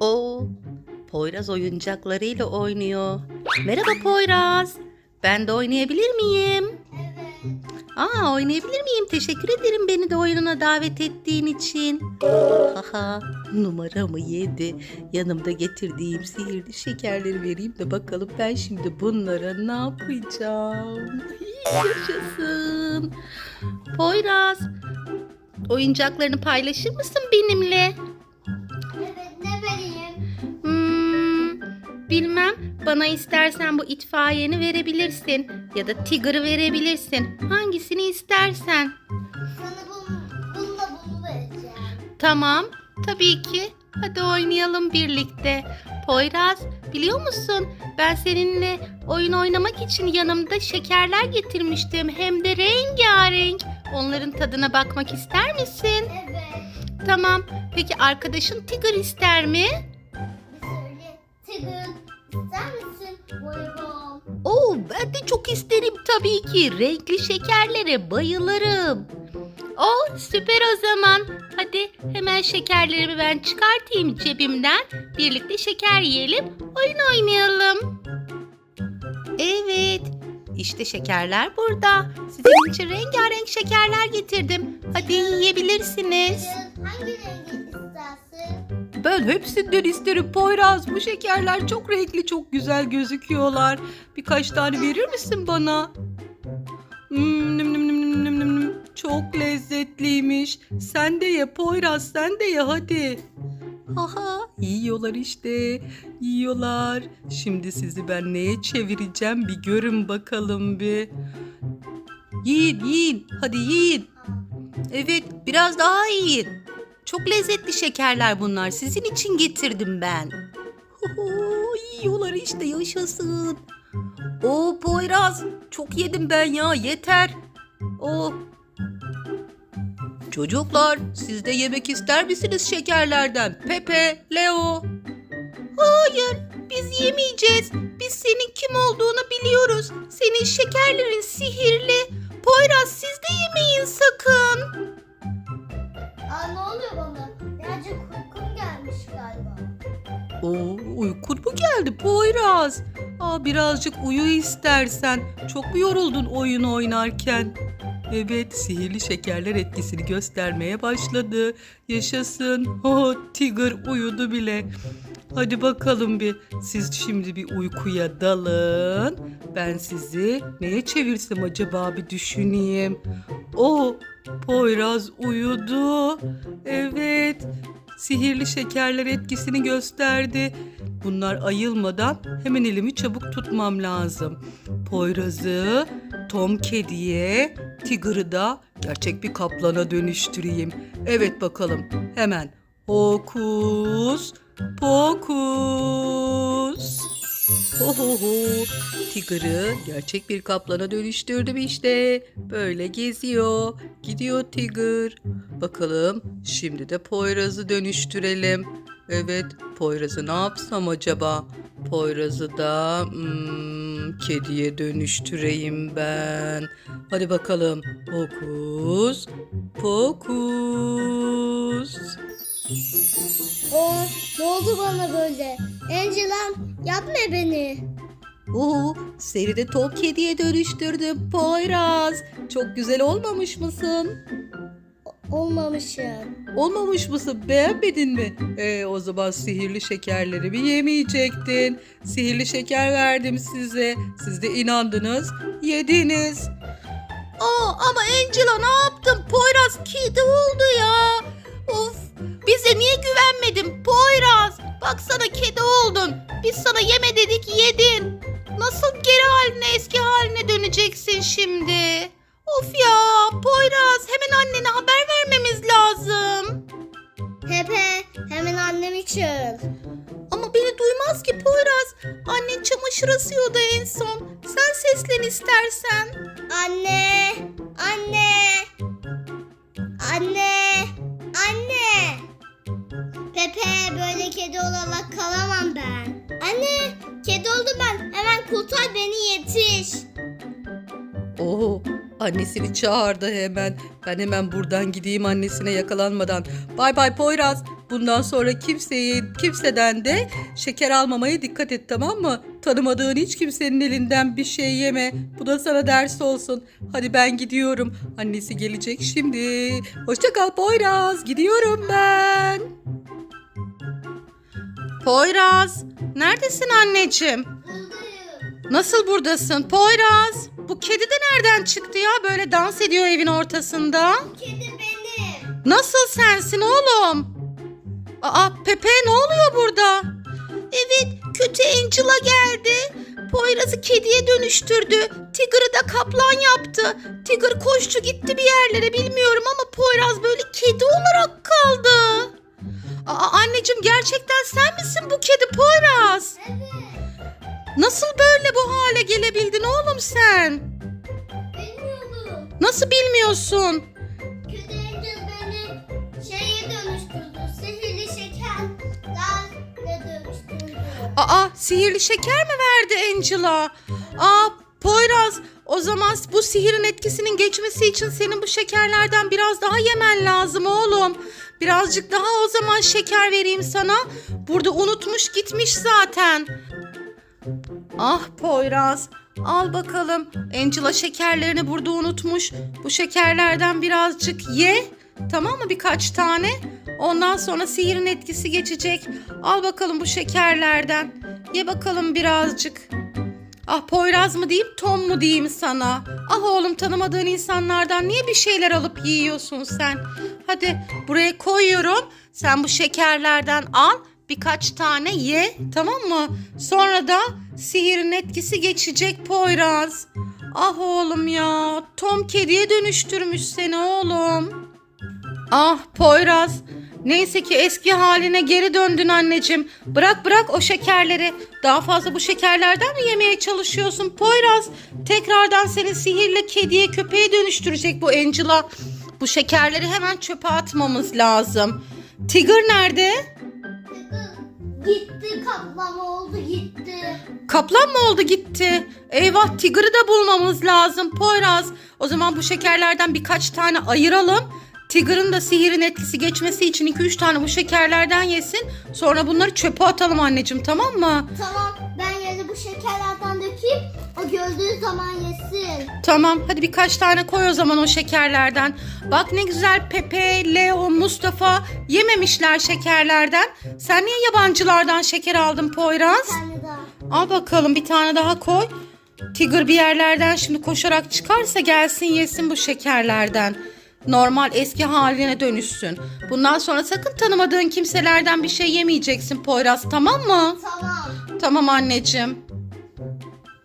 O Poyraz oyuncaklarıyla oynuyor. Merhaba Poyraz. Ben de oynayabilir miyim? Evet. Aa oynayabilir miyim? Teşekkür ederim beni de oyununa davet ettiğin için. Haha numaramı yedi. Yanımda getirdiğim sihirli şekerleri vereyim de bakalım ben şimdi bunlara ne yapacağım. Yaşasın. Poyraz oyuncaklarını paylaşır mısın benimle? Bilmem. Bana istersen bu itfaiyeni verebilirsin. Ya da Tigger'ı verebilirsin. Hangisini istersen. Sana bunu, bununla bunu vereceğim. Tamam. Tabii ki. Hadi oynayalım birlikte. Poyraz, biliyor musun? Ben seninle oyun oynamak için yanımda şekerler getirmiştim. Hem de rengarenk. Onların tadına bakmak ister misin? Evet. Tamam. Peki arkadaşın Tigger ister mi? İster misin? Oo, ben de çok isterim tabii ki. Renkli şekerlere bayılırım. Oh, süper o zaman. Hadi hemen şekerlerimi ben çıkartayım cebimden. Birlikte şeker yiyelim, oyun oynayalım. Evet, işte şekerler burada. Sizin için rengarenk şekerler getirdim. Hadi yiyebilirsiniz. Hangi istersin? Ben hepsinden isterim Poyraz. Bu şekerler çok renkli, çok güzel gözüküyorlar. Birkaç tane verir misin bana? Hmm. Çok lezzetliymiş. Sen de ye Poyraz, sen de ye hadi. Haha, yiyorlar işte. Yiyorlar. Şimdi sizi ben neye çevireceğim bir görün bakalım bir. Yiyin, yiyin. Hadi yiyin. Evet, biraz daha yiyin. Çok lezzetli şekerler bunlar. Sizin için getirdim ben. Ho, yiyorlar işte yaşasın. O Poyraz çok yedim ben ya yeter. O Çocuklar siz de yemek ister misiniz şekerlerden? Pepe, Leo. Hayır biz yemeyeceğiz. Biz senin kim olduğunu biliyoruz. Senin şekerlerin Oo, uykun mu geldi Poyraz? Aa, birazcık uyu istersen. Çok mu yoruldun oyun oynarken? Evet, sihirli şekerler etkisini göstermeye başladı. Yaşasın. Oh, Tiger uyudu bile. Hadi bakalım bir. Siz şimdi bir uykuya dalın. Ben sizi neye çevirsem acaba bir düşüneyim. Oh, Poyraz uyudu. Evet. Sihirli şekerler etkisini gösterdi. Bunlar ayılmadan hemen elimi çabuk tutmam lazım. Poyraz'ı Tom Kedi'ye, Tigger'ı da gerçek bir kaplana dönüştüreyim. Evet bakalım hemen. Hokus pokus. Ho ho ho. Tigger'ı gerçek bir kaplana dönüştürdüm işte. Böyle geziyor. Gidiyor Tigger. Bakalım şimdi de Poyraz'ı dönüştürelim. Evet Poyraz'ı ne yapsam acaba? Poyraz'ı da hmm, kediye dönüştüreyim ben. Hadi bakalım. Hokus pokus. Oh ne oldu bana böyle? Angela'm yapma beni. Oo, seni de top kediye dönüştürdüm Poyraz. Çok güzel olmamış mısın? Olmamışım. Olmamış mısın? Beğenmedin mi? Ee, o zaman sihirli şekerlerimi yemeyecektin. Sihirli şeker verdim size. Siz de inandınız, yediniz. Aa, ama Angela ne yaptın? Poyraz kedi oldu ya. Of, bize niye güvenmedin Poyraz? Baksana kedi oldun. Biz sana yeme dedik yedin. Nasıl geri haline eski haline döneceksin şimdi? Of ya Poyraz hemen annene haber vermemiz lazım. Pepe hemen annemi çağır. Ama beni duymaz ki Poyraz. Annen çamaşır asıyordu en son. Sen seslen istersen. Anne! Anne! Kurtar beni yetiş. Oo, Annesini çağırdı hemen. Ben hemen buradan gideyim annesine yakalanmadan. Bay bay Poyraz. Bundan sonra kimseyi kimseden de şeker almamaya dikkat et tamam mı? Tanımadığın hiç kimsenin elinden bir şey yeme. Bu da sana ders olsun. Hadi ben gidiyorum. Annesi gelecek şimdi. Hoşça kal Poyraz. Gidiyorum ben. Poyraz, neredesin anneciğim? Nasıl buradasın? Poyraz, bu kedi de nereden çıktı ya? Böyle dans ediyor evin ortasında. Kedi benim. Nasıl sensin oğlum? Aa Pepe ne oluyor burada? Evet kötü Angela geldi. Poyraz'ı kediye dönüştürdü. Tigger'ı da kaplan yaptı. Tigger koştu gitti bir yerlere bilmiyorum ama Poyraz böyle kedi olarak kaldı. Aa anneciğim gerçekten sen misin bu kedi Poyraz? Evet. Nasıl böyle bu hale gelebildin oğlum sen? Bilmiyordum. Nasıl bilmiyorsun? Kötü Angel beni şeye dönüştürdü. Sihirli şekerlerle dönüştürdü. Aa sihirli şeker mi verdi Angela? Aa Poyraz o zaman bu sihirin etkisinin geçmesi için senin bu şekerlerden biraz daha yemen lazım oğlum. Birazcık daha o zaman şeker vereyim sana. Burada unutmuş gitmiş zaten. Ah Poyraz al bakalım. Angela şekerlerini burada unutmuş. Bu şekerlerden birazcık ye. Tamam mı birkaç tane? Ondan sonra sihirin etkisi geçecek. Al bakalım bu şekerlerden. Ye bakalım birazcık. Ah Poyraz mı diyeyim Tom mu diyeyim sana? Ah oğlum tanımadığın insanlardan niye bir şeyler alıp yiyorsun sen? Hadi buraya koyuyorum. Sen bu şekerlerden al. Birkaç tane ye tamam mı? Sonra da sihirin etkisi geçecek Poyraz. Ah oğlum ya. Tom kediye dönüştürmüş seni oğlum. Ah Poyraz. Neyse ki eski haline geri döndün anneciğim. Bırak bırak o şekerleri. Daha fazla bu şekerlerden mi yemeye çalışıyorsun Poyraz? Tekrardan seni sihirle kediye köpeğe dönüştürecek bu Angela. Bu şekerleri hemen çöpe atmamız lazım. Tigger nerede? Gitti kaplan oldu gitti. Kaplan mı oldu gitti? Eyvah Tigger'ı da bulmamız lazım Poyraz. O zaman bu şekerlerden birkaç tane ayıralım. Tigger'ın da sihirin etkisi geçmesi için 2-3 tane bu şekerlerden yesin. Sonra bunları çöpe atalım anneciğim tamam mı? Tamam ben yerine bu dökeyim. O gördüğü zaman yesin. Tamam hadi birkaç tane koy o zaman o şekerlerden. Bak ne güzel Pepe, Leo, Mustafa yememişler şekerlerden. Sen niye yabancılardan şeker aldın Poyraz? Bir tane daha. Al bakalım bir tane daha koy. Tigger bir yerlerden şimdi koşarak çıkarsa gelsin yesin bu şekerlerden. Normal eski haline dönüşsün. Bundan sonra sakın tanımadığın kimselerden bir şey yemeyeceksin Poyraz tamam mı? Tamam. Tamam anneciğim.